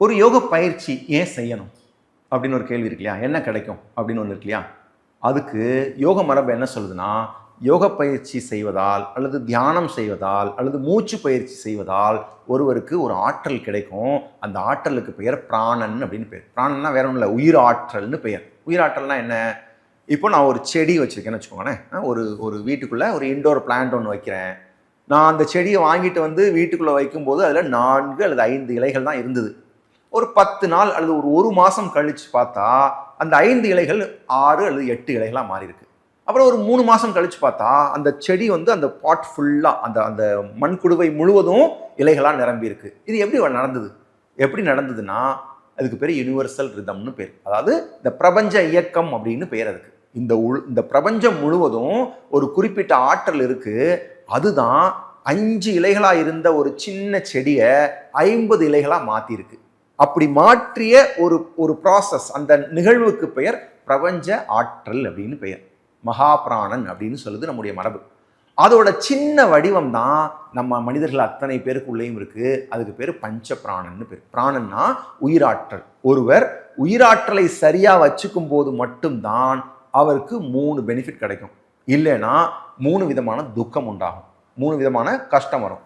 ஒரு யோக பயிற்சி ஏன் செய்யணும்? அப்படின்னு ஒரு கேள்வி இருக்கு இல்லையா? என்ன கிடைக்கும்? அப்படின்னு ஒன்று இருக்கு இல்லையா? அதுக்கு யோக மரபு என்ன சொல்லுதுன்னா யோக பயிற்சி செய்வதால் அல்லது தியானம் செய்வதால் அல்லது மூச்சு பயிற்சி செய்வதால் ஒருவருக்கு ஒரு ஆற்றல் கிடைக்கும். அந்த ஆற்றலுக்கு பெயர் பிராணன் அப்படின்னு பெயர் பிராணன்னா வேற ஒன்றும் இல்லை உயிர் ஆற்றல்னு பெயர். உயிர் என்ன? இப்போ நான் ஒரு செடி வச்சுருக்கேன்னு வச்சுக்கோங்களேன். ஒரு ஒரு வீட்டுக்குள்ளே ஒரு இண்டோர் பிளான்ட் ஒன்று வைக்கிறேன். நான் அந்த செடியை வாங்கிட்டு வந்து வீட்டுக்குள்ளே வைக்கும்போது அதில் நான்கு அல்லது ஐந்து இலைகள் தான் இருந்தது. ஒரு பத்து நாள் அல்லது ஒரு ஒரு மாதம் கழித்து பார்த்தா அந்த ஐந்து இலைகள் ஆறு அல்லது எட்டு இலைகளாக மாறி இருக்கு அப்புறம் ஒரு மூணு மாதம் கழித்து பார்த்தா அந்த செடி வந்து அந்த பாட் ஃபுல்லாக அந்த அந்த மண்குடுவை முழுவதும் இலைகளாக நிரம்பி இருக்கு இது எப்படி நடந்தது? எப்படி நடந்ததுன்னா அதுக்கு பேர் யுனிவர்சல் ரிதம்னு பேர். அதாவது இந்த பிரபஞ்ச இயக்கம் அப்படின்னு பேர் அதுக்கு. இந்த உள் இந்த பிரபஞ்சம் முழுவதும் ஒரு குறிப்பிட்ட ஆற்றல் இருக்குது அதுதான் அஞ்சு இலைகளாக இருந்த ஒரு சின்ன செடியை ஐம்பது இலைகளாக மாற்றிருக்கு அப்படி மாற்றிய ஒரு ஒரு ப்ராசஸ் அந்த நிகழ்வுக்கு பெயர் பிரபஞ்ச ஆற்றல் அப்படின்னு பெயர். மகாபிராணன் அப்படின்னு சொல்லுது நம்முடைய மரபு. அதோட சின்ன வடிவம் தான் நம்ம மனிதர்கள் அத்தனை பேருக்குள்ளேயும் இருக்குது அதுக்கு பேர் பஞ்ச பிராணன்னு பேர். பிராணன்னா உயிராற்றல். ஒருவர் உயிராற்றலை சரியாக வச்சுக்கும் போது மட்டும்தான் அவருக்கு மூணு பெனிஃபிட் கிடைக்கும். இல்லைன்னா மூணு விதமான துக்கம் உண்டாகும். மூணு விதமான கஷ்டம் வரும்.